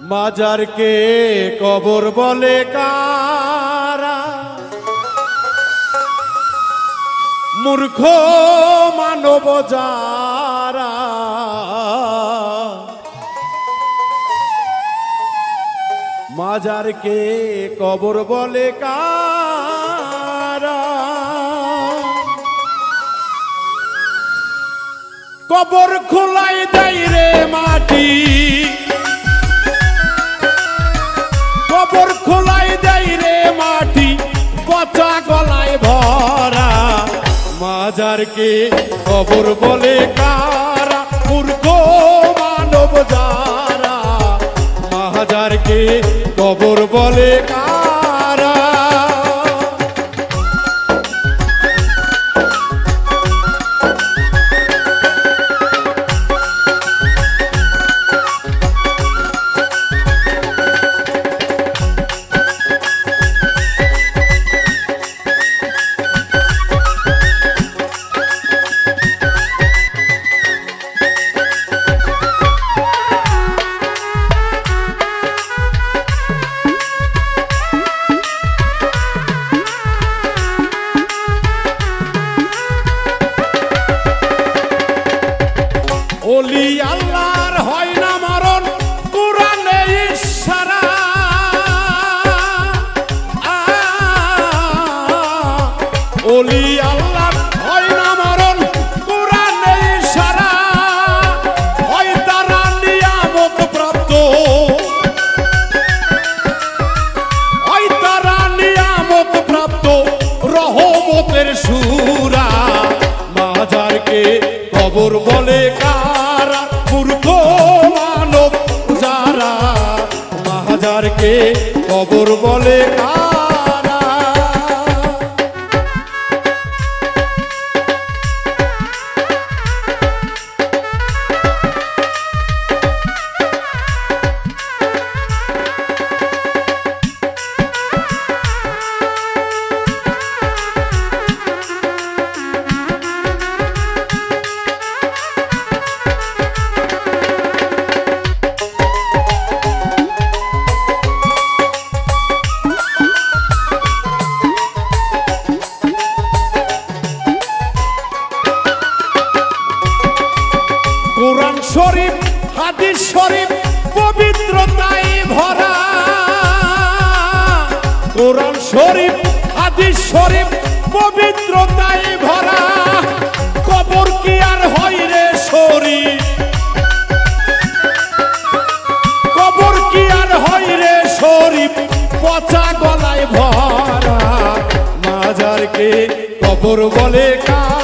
মাজারকে কবর বলে কারা? মূর্খ মানব যারা। মাজারকে কবর বলে কারা? কবর খোলাই দেয় রে মাটি। কবর খোলাই দেয় রে মাটি, পচা গলায় ভরা। মাজারকে কবর বলে কারা, মূর্খ মানব যারা। মাজারকে কবর বলে কারা ওলি আল্লাহর হয় না মরণ, কোরআনে ইশারা। ওলি আল্লাহর হয় না মরণ, কোরআনে ইশারা। হয় তারা নিয়ামত প্রাপ্ত। হয় তারা নিয়ামত প্রাপ্ত, রহমতের সুরা। মাজারকে কবর বলে কারা মাজারকে কবর বলে কারা হাদিস শরীফ পবিত্রতায় ভরা। কোরআন শরীফ, হাদিস শরীফ পবিত্রতায় ভরা। কবর কি আর হয় রে শরীফ? কবর কি আর হয় রে শরীফ? পচা গলায় ভরা। মাজারকে কবর বলে কারা?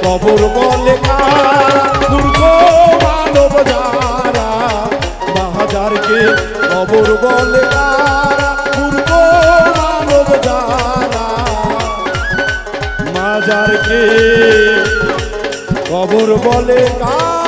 কবর বলে মূর্খ মানব কবর বলে পূর্ব মানব কবর বলে কারা